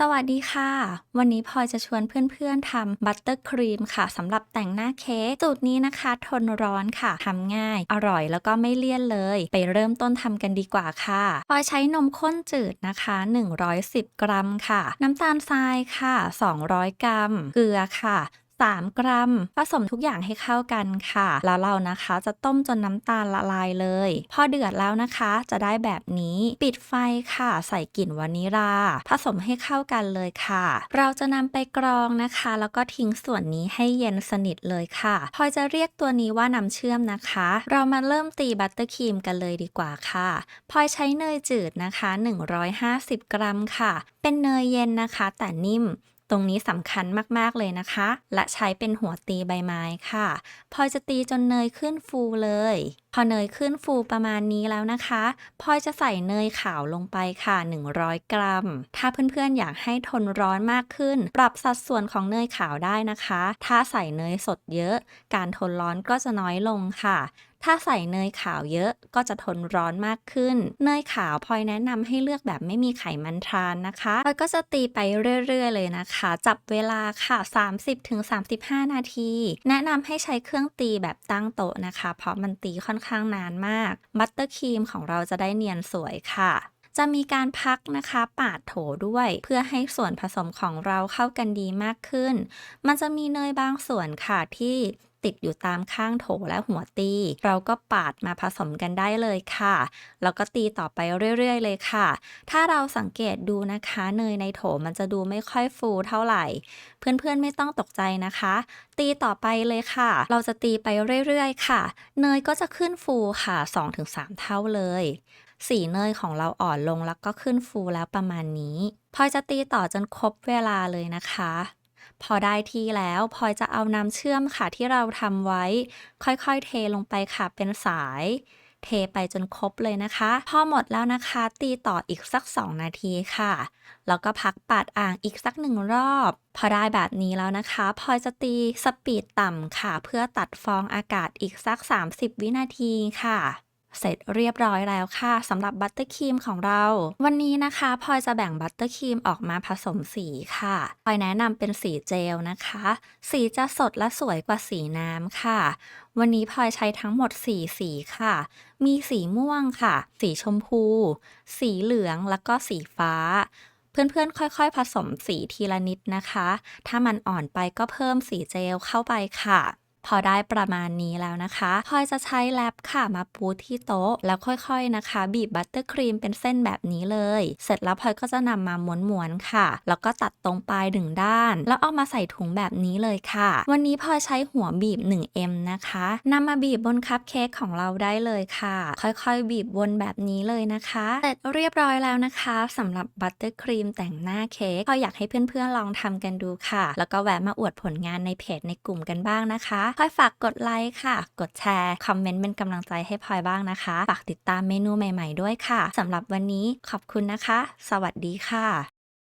สวัสดีค่ะ วันนี้พลอยจะชวนเพื่อนๆทำบัตเตอร์ครีมค่ะสำหรับแต่งหน้าเค้กสูตรนี้นะคะ ทนร้อนค่ะทำง่าย อร่อยแล้วก็ไม่เลี่ยนเลย ไปเริ่มต้นทำกันดีกว่าค่ะพลอยใช้นมข้นจืดนะคะ 110 กรัมค่ะ น้ำตาลทรายค่ะ 200 กรัม เกลือค่ะ 3 กรัม ผสมทุกอย่างให้เข้ากันค่ะ แล้วเรานะคะจะต้มจนน้ำตาลละลายเลย พอเดือดแล้วนะคะจะได้แบบนี้ปิดไฟค่ะ ใส่กลิ่นวานิลา ผสมให้เข้ากันเลยค่ะ เราจะนำไปกรองนะคะ แล้วก็ทิ้งส่วนนี้ให้เย็นสนิทเลยค่ะพลอยจะเรียกตัวนี้ว่าน้ำเชื่อมนะคะ เรามาเริ่มตีบัตเตอร์ครีมกันเลยดีกว่าค่ะพลอยใช้เนยจืดนะคะ 150 กรัมค่ะ เป็นเนยเย็นนะคะ แต่นิ่ม ตรงนี้สำคัญมากๆเลยนะคะ และใช้เป็นหัวตีใบไม้ค่ะ พอยจะตีจนเนยขึ้นฟูเลย พอเนยขึ้นฟูประมาณนี้แล้วนะคะพอยจะใส่เนยขาวลงไปค่ะ 100 กรัม ถ้าเพื่อนๆอยากให้ทนร้อนมากขึ้น ปรับสัดส่วนของเนยขาวได้นะคะ ถ้าใส่เนยสดเยอะ การทนร้อนก็จะน้อยลงค่ะ ถ้าใส่เนยขาวเยอะก็จะทนร้อนมากขึ้น เนยขาวพลอยแนะนำให้เลือกแบบไม่มีไขมันทรานนะคะพลอยก็จะตีไปเรื่อยๆ เลยนะคะ จับเวลาค่ะ 30-35 นาที แนะนำให้ใช้เครื่องตีแบบตั้งโต๊ะนะคะ เพราะมันตีค่อนข้างนานมาก บัตเตอร์ครีมของเราจะได้เนียนสวยค่ะ จะมีการพักนะคะปาดโถด้วย เพื่อให้ส่วนผสมของเราเข้ากันดีมากขึ้น มันจะมีเนยบางส่วนค่ะที่ติดอยู่ตามข้างโถและหัวตี เราก็ปาดมาผสมกันได้เลยค่ะ แล้วก็ตีต่อไปเรื่อยๆ เลยค่ะ ถ้าเราสังเกตดูนะคะ เนยในโถมันจะดูไม่ค่อยฟูเท่าไหร่ เพื่อนๆไม่ต้องตกใจนะคะ ตีต่อไปเลยค่ะ เราจะตีไปเรื่อยๆ ค่ะ เนยก็จะขึ้นฟูค่ะ 2-3 เท่าเลย สีเนยของเราอ่อนลงแล้วก็ขึ้นฟูแล้วประมาณนี้พลอยจะตีต่อจนครบเวลาเลยนะคะ พอได้ที่แล้วพลอยจะเอาน้ำเชื่อมค่ะที่เราทำไว้ ค่อยๆ เทลงไปค่ะเป็นสาย เทไปจนครบเลยนะคะ พอหมดแล้วนะคะ ตีต่ออีกสัก 2 นาทีค่ะ แล้วก็พักปาดอ่างอีกสักหนึ่งรอบ พอได้แบบนี้แล้วนะคะพลอยจะตีสปีดต่ำค่ะ เพื่อตัดฟองอากาศอีกสัก 30 วินาทีค่ะ เสร็จเรียบร้อยแล้วค่ะสำหรับบัตเตอร์ครีมของเรา วันนี้นะคะพลอยจะแบ่งบัตเตอร์ครีมออกมาผสมสีค่ะพลอยแนะนำเป็นสีเจลนะคะ สีจะสดและสวยกว่าสีน้ำค่ะ วันนี้พลอยใช้ทั้งหมด 4 สีค่ะ มีสีม่วงค่ะ สีชมพู สีเหลืองแล้วก็สีฟ้าเพื่อนๆ ค่อยๆ ผสมสีทีละนิดนะคะ ถ้ามันอ่อนไปก็เพิ่มสีเจลเข้าไปค่ะ พอได้ประมาณนี้แล้วนะคะพลอยจะใช้แรปค่ะมาปูที่โต๊ะ แล้วค่อยๆนะคะ บีบบัตเตอร์ครีมเป็นเส้นแบบนี้เลย เสร็จแล้วพลอยก็จะนำมาม้วนๆค่ะ แล้วก็ตัดตรงปลายหนึ่งด้าน แล้วเอามาใส่ถุงแบบนี้เลยค่ะ วันนี้พลอยใช้หัวบีบ 1M นะคะนำมาบีบบนคัพเค้กของเราได้เลยค่ะ ค่อยๆ บีบวนแบบนี้เลยนะคะเสร็จเรียบร้อยแล้วนะคะสำหรับบัตเตอร์ครีมแต่งหน้าเค้กพลอยอยากให้เพื่อนๆลองทำกันดูค่ะ แล้วก็แวะมาอวดผลงานในเพจในกลุ่มกันบ้างนะคะพลอยฝากกดไลค์ค่ะ กดแชร์ คอมเมนต์เป็นกำลังใจให้พลอยบ้างนะคะ ฝากติดตามเมนูใหม่ ๆ ด้วยค่ะสำหรับวันนี้ขอบคุณนะคะ สวัสดีค่ะ